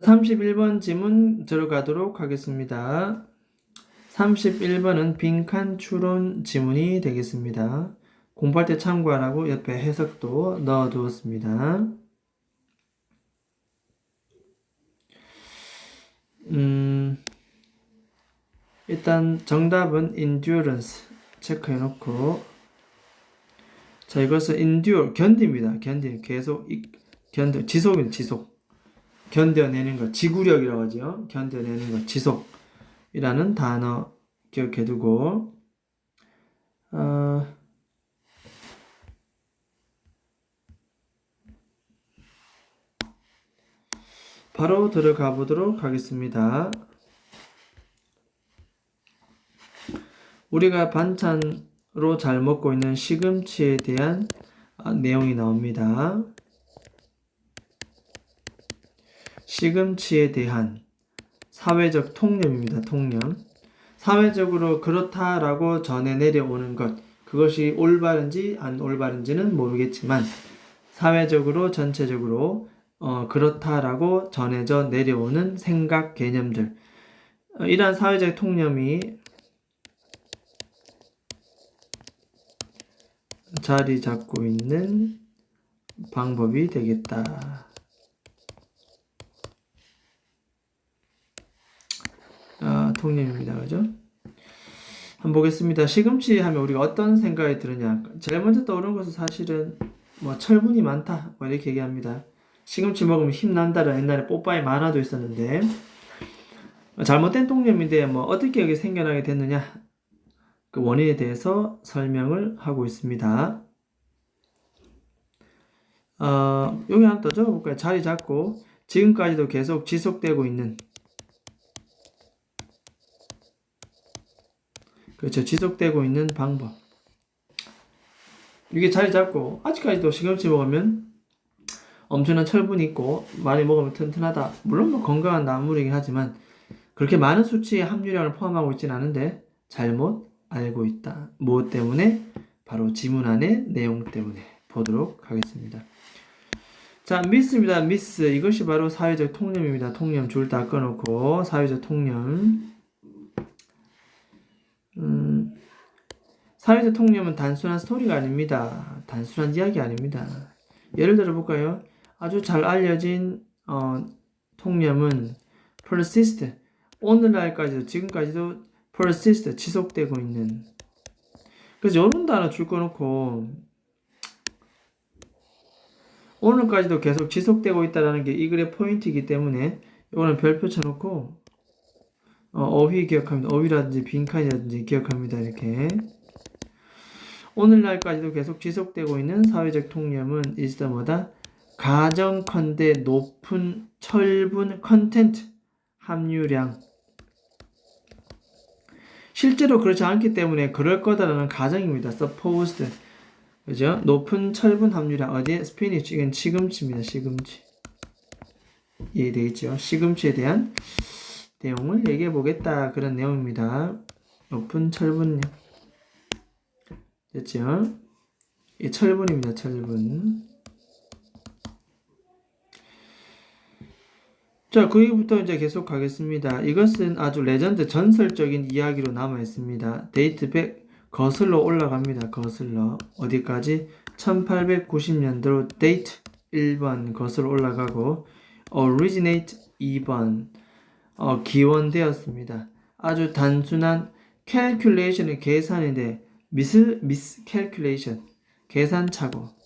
31번 지문 들어가도록 하겠습니다. 31번은 빈칸 추론 지문이 되겠습니다. 공부할 때 참고하라고 옆에 해석도 넣어 두었습니다. 음, 일단 정답은 endurance 체크해 놓고 자 이것은 endure 견딥니다. 견디 계속 이- 견뎌 지속입니다. 지속 견뎌내는 것 지구력이라고 하죠. 견뎌내는 것 지속이라는 단어 기억해 두고 어, 바로 들어가 보도록 하겠습니다. 우리가 반찬으로 잘 먹고 있는 시금치에 대한 아, 내용이 나옵니다. 시금치에 대한 사회적 통념입니다. 통념. 사회적으로 그렇다라고 전해 내려오는 것. 그것이 올바른지 안 올바른지는 모르겠지만 사회적으로 전체적으로 어, 그렇다라고 전해져 내려오는 생각 개념들. 어, 이러한 사회적 통념이 자리 잡고 있는 방법이 되겠다. 아, 통념입니다. 그죠? 한번 보겠습니다. 시금치 하면 우리가 어떤 생각이 드느냐. 제일 먼저 떠오르는 것은 사실은 뭐 철분이 많다. 뭐 이렇게 얘기합니다. 시금치 먹으면 힘난다는 옛날에 뽀빠이 만화도 있었는데 잘못된 통념인데 뭐 어떻게 여기 생겨나게 됐느냐 그 원인에 대해서 설명을 하고 있습니다. 어, 여기 하나 더 적어볼까요? 자리 잡고 지금까지도 계속 지속되고 있는 그렇죠. 지속되고 있는 방법. 이게 자리 잡고 아직까지도 시금치 먹으면 엄청난 철분이 있고 많이 먹으면 튼튼하다. 물론 뭐 건강한 나물이긴 하지만 그렇게 많은 수치의 함유량을 포함하고 있지는 않은데 잘못 알고 있다. 무엇 때문에? 바로 지문 안의 내용 때문에 보도록 하겠습니다. 자, 미스입니다. 미스. 이것이 바로 사회적 통념입니다. 통념 줄 다 꺼놓고 사회적 통념. 음, 사회적 통념은 단순한 스토리가 아닙니다. 단순한 이야기 아닙니다. 예를 들어 볼까요? 아주 잘 알려진 어, 통념은 persist 오늘날까지도 지금까지도 persist 지속되고 있는 그래서 이런 단어 줄 거놓고 오늘까지도 계속 지속되고 있다라는 게 이 글의 포인트이기 때문에 이거는 별표 쳐놓고 어, 어휘 기억합니다. 어휘라든지 빈칸이라든지 기억합니다. 이렇게 오늘날까지도 계속 지속되고 있는 사회적 통념은 is 뭐다? 가정컨대 높은 철분 컨텐트 함유량 실제로 그렇지 않기 때문에 그럴 거다라는 가정입니다. supposed 그죠? 높은 철분 함유량 어디에? 스피니치 이건 시금치입니다. 시금치 이해되겠죠? 시금치에 대한 내용을 얘기해 보겠다 그런 내용입니다. 높은 철분량 됐죠? 이 철분입니다. 철분 자, 그 이후부터 이제 계속 가겠습니다. 이것은 아주 레전드 전설적인 이야기로 남아 있습니다. 데이트 100 거슬러 올라갑니다. 거슬러 어디까지? 1890년도로 데이트 1번 거슬러 올라가고 originate 2번 어, 기원되었습니다. 아주 단순한 calculation의 계산인데 미스 미스 calculation 계산 착오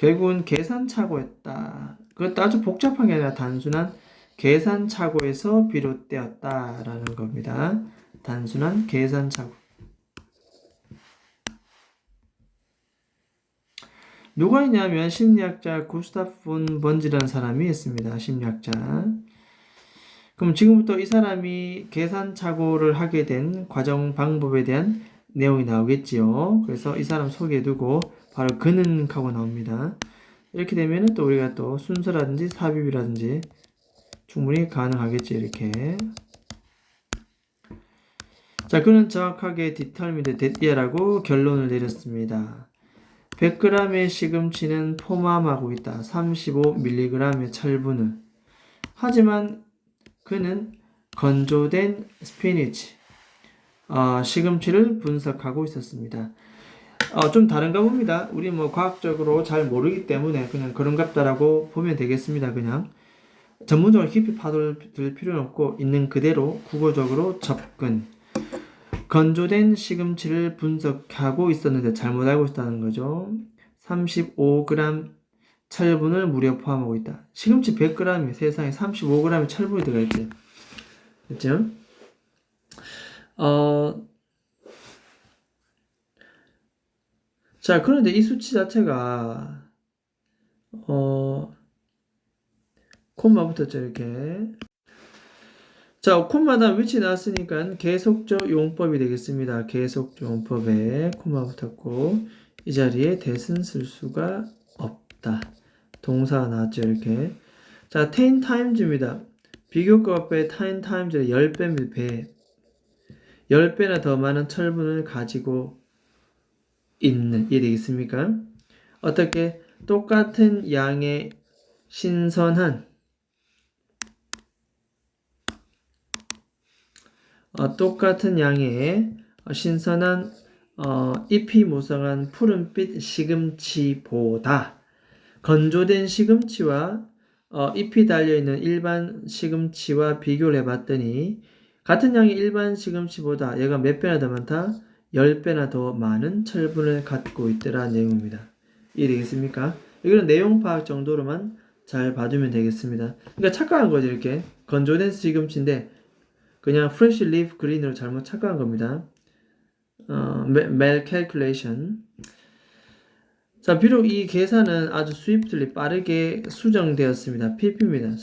결국은 계산 착오였다. 그것도 아주 복잡한 게 아니라 단순한 계산 착오에서 비롯되었다라는 겁니다. 단순한 계산 착오. 누가 있냐면 심리학자 구스타프 폰 번지라는 사람이 있습니다. 심리학자. 그럼 지금부터 이 사람이 계산 착오를 하게 된 과정 방법에 대한 내용이 나오겠지요. 그래서 이 사람 소개해두고 바로 그는 하고 나옵니다. 이렇게 되면은 또 우리가 또 순서라든지 삽입이라든지 충분히 가능하겠지 이렇게. 자, 그는 정확하게 디터미드 데디아라고 결론을 내렸습니다. 100g의 시금치는 포함하고 있다. 35mg의 철분을. 하지만 그는 건조된 스피니치, 어, 시금치를 분석하고 있었습니다. 어, 좀 다른가 봅니다. 우리 뭐 과학적으로 잘 모르기 때문에 그냥 그런갑다라고 보면 되겠습니다. 그냥 전문적으로 깊이 파고들 필요는 없고 있는 그대로 국어적으로 접근. 건조된 시금치를 분석하고 있었는데 잘못 알고 있다는 거죠. 35g 철분을 무려 포함하고 있다. 시금치 100g에 세상에 35g의 철분이 들어가 있죠. 그렇죠? 어, 자, 그런데 이 수치 자체가, 어, 콤마 붙었죠, 이렇게. 자, 콤마다 위치 나왔으니까 계속적 용법이 되겠습니다. 계속적 용법에 콤마 붙었고, 이 자리에 대신 쓸 수가 없다. 동사가 나왔죠, 이렇게. 자, 10 times입니다. 비교과 앞에 10 times의 10배입니다, 배. 10배나 더 많은 철분을 가지고 있는 이해 되겠습니까? 어떻게 똑같은 양의 신선한 어, 똑같은 양의 신선한 어, 잎이 무성한 푸른빛 시금치보다 건조된 시금치와 어, 잎이 달려있는 일반 시금치와 비교를 해봤더니 같은 양의 일반 시금치보다 얘가 몇 배나 더 많다? 10배나 더 많은 철분을 갖고 있더라 내용입니다. 이해되겠습니까? 이거는 내용 파악 정도로만 잘 봐두면 되겠습니다. 그러니까 착각한 거죠 이렇게 건조된 시금치인데 그냥 fresh leaf green으로 잘못 착각한 겁니다. 어, mal calculation. 자, 비록 이 계산은 아주 swiftly 빠르게 수정되었습니다. PP입니다.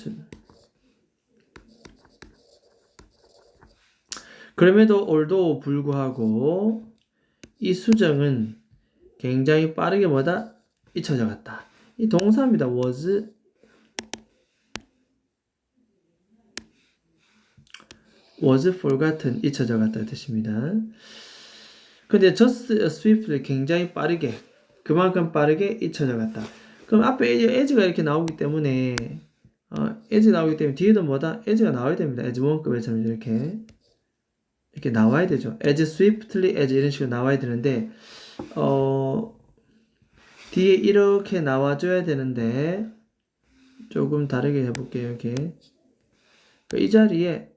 그럼에도 올도 불구하고 이 수정은 굉장히 빠르게 뭐다? 잊혀져 갔다. 이 동사입니다. was was forgotten 잊혀져 갔다 뜻입니다. 근데 just swiftly 굉장히 빠르게 그만큼 빠르게 잊혀져 갔다. 그럼 앞에 as가 이렇게 나오기 때문에 어, as 나오기 때문에 뒤에도 뭐다? as가 나와야 됩니다. as 원급에서는 이렇게 이렇게 나와야 되죠. as swiftly 이런 식으로 나와야 되는데 어 뒤에 이렇게 나와줘야 되는데 조금 다르게 해볼게요. 이렇게 이 자리에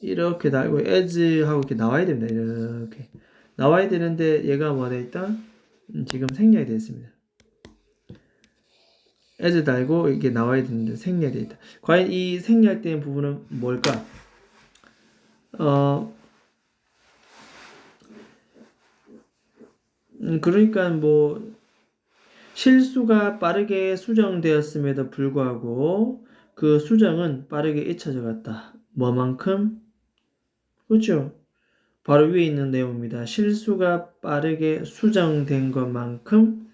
이렇게 달고 as 하고 이렇게 나와야 됩니다. 이렇게 나와야 되는데 얘가 뭐돼 있다? 음, 지금 생략이 되어 있습니다. as 달고 이게 나와야 되는데 생략이 되어 있다. 과연 이 생략된 부분은 뭘까? 어 음, 그러니까 뭐 실수가 빠르게 수정되었음에도 불구하고 그 수정은 빠르게 잊혀져 갔다. 뭐만큼? 그렇죠? 바로 위에 있는 내용입니다. 실수가 빠르게 수정된 것만큼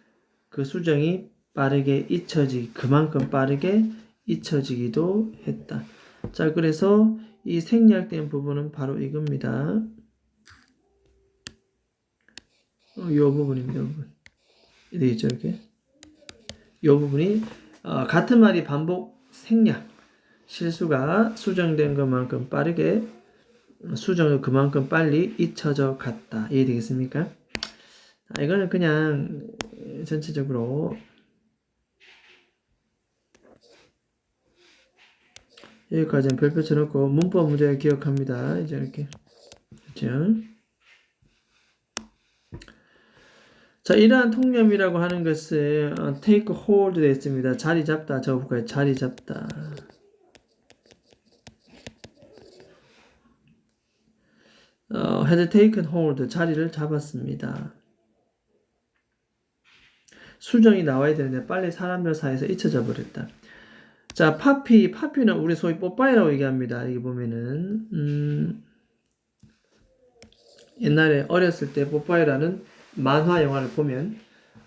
그 수정이 빠르게 잊혀지 그만큼 빠르게 잊혀지기도 했다. 자, 그래서 이 생략된 부분은 바로 이겁니다. 어, 이 부분입니다. 부분. 되겠죠, 이렇게? 이 부분이 어, 같은 말이 반복 생략 실수가 수정된 것만큼 빠르게 수정을 그만큼 빨리 잊혀져 갔다. 이해되겠습니까? 아, 이거는 그냥 전체적으로 여기까지는 별표 쳐놓고 문법 문제 기억합니다. 이제 이렇게 그렇죠? 자, 이러한 통념이라고 하는 것은 어, take hold 되어 있습니다. 자리 잡다. 적어볼까요? 자리 잡다. 어, had taken hold. 자리를 잡았습니다. 수정이 나와야 되는데 빨리 사람들 사이에서 잊혀져 버렸다. 자, 파피, 파피는 우리 소위 뽀빠이라고 얘기합니다. 여기 보면은 음, 옛날에 어렸을 때 뽀빠이라는 만화 영화를 보면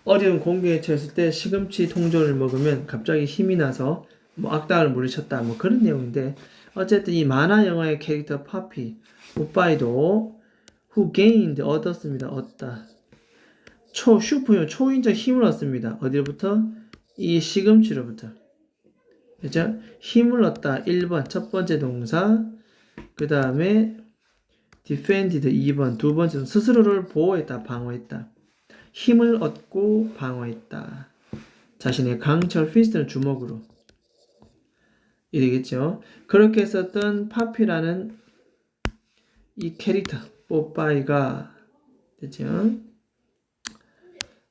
어려운 공기에 처했을 때 시금치 통조를 먹으면 갑자기 힘이 나서 뭐 악당을 물리쳤다 뭐 그런 내용인데 어쨌든 이 만화 영화의 캐릭터 파피 오빠이도 who gained 얻었습니다. 얻다. 초 슈퍼요. 초인적 힘을 얻습니다. 어디로부터? 이 시금치로부터. 그죠? 힘을 얻다. 1번. 첫 번째 동사. 그 다음에 defended 2번. 두 번째 스스로를 보호했다. 방어했다. 힘을 얻고 방어했다. 자신의 강철 피스트는 주먹으로. 이되겠죠? 그렇게 썼던 파피라는 이 캐릭터 뽀빠이가 됐죠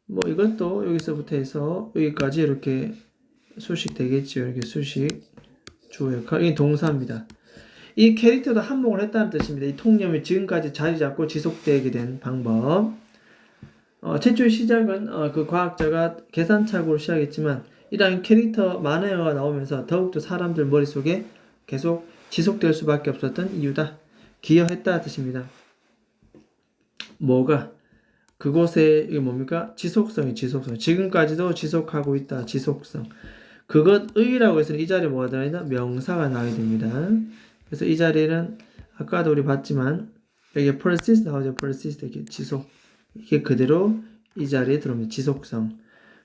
뭐 이것도 여기서부터 해서 여기까지 이렇게 수식 되겠죠 이렇게 수식 주어 역할 이 동사입니다 이 캐릭터도 한몫을 했다는 뜻입니다. 이 통념이 지금까지 자리 잡고 지속되게 된 방법. 어, 최초의 시작은 어, 그 과학자가 계산착오로 시작했지만 이러한 캐릭터 만화가 나오면서 더욱더 사람들 머릿속에 계속 지속될 수밖에 없었던 이유다. 기여했다 뜻입니다. 뭐가? 그곳에 이게 뭡니까? 지속성이 지속성. 지금까지도 지속하고 있다. 지속성. 그것의라고 해서 이 자리에 뭐가 들어있나? 명사가 나오게 됩니다. 그래서 이 자리에는 아까도 우리 봤지만 여기 persist 나오죠. persist 이렇게 지속 이게 그대로 이 자리에 들어옵니다. 지속성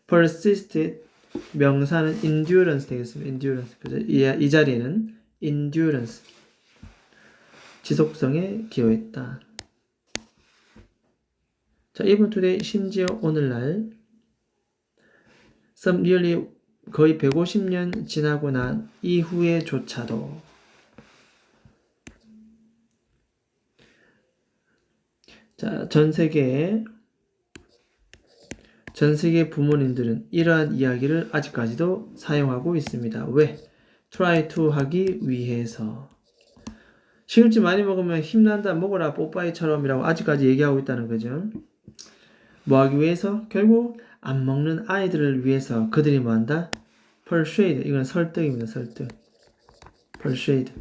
persist 명사는 endurance 되겠습니다. endurance 그죠? 이, 이 자리에는 endurance 지속성에 기여했다. 자, 이번 today 심지어 오늘날 some 거의 150년 지나고 난 이후에조차도 자, 전 세계에 전 세계 부모님들은 이러한 이야기를 아직까지도 사용하고 있습니다. 왜? try to 하기 위해서. 시금치 많이 먹으면 힘난다 먹어라 뽀빠이처럼이라고 아직까지 얘기하고 있다는 거죠. 뭐 하기 위해서? 결국 안 먹는 아이들을 위해서 그들이 뭐 한다? persuade 이건 설득입니다. 설득. persuade.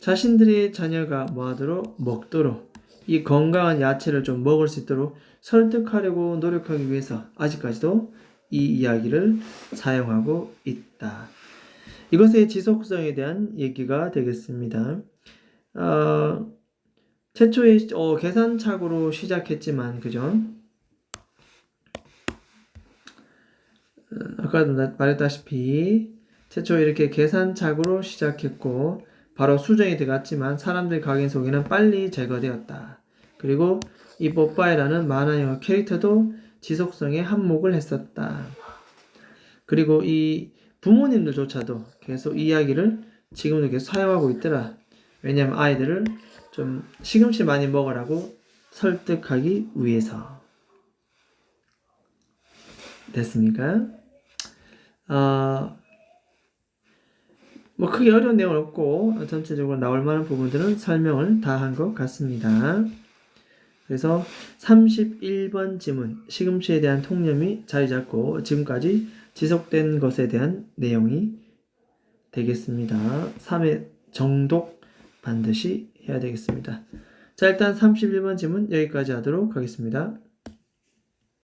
자신들의 자녀가 뭐 하도록 먹도록 이 건강한 야채를 좀 먹을 수 있도록 설득하려고 노력하기 위해서 아직까지도 이 이야기를 사용하고 있다. 이것의 지속성에 대한 얘기가 되겠습니다. 어, 최초에 어, 계산착오로 시작했지만 그죠? 어, 아까도 말했다시피 최초 이렇게 계산착오로 시작했고 바로 수정이 들어갔지만 사람들 각인 속에는 빨리 제거되었다. 그리고 이 뽀빠이라는 만화 영화 캐릭터도 지속성에 한몫을 했었다. 그리고 이 부모님들조차도 계속 이야기를 지금도 계속 사용하고 있더라. 왜냐면 아이들을 좀 시금치 많이 먹으라고 설득하기 위해서. 됐습니까? 어, 뭐 크게 어려운 내용은 없고 전체적으로 나올 만한 부분들은 설명을 다 한 것 같습니다. 그래서 31번 지문 시금치에 대한 통념이 자리 잡고 지금까지 지속된 것에 대한 내용이 되겠습니다. 3회 정독 반드시 해야 되겠습니다. 자 일단 31번 지문 여기까지 하도록 하겠습니다.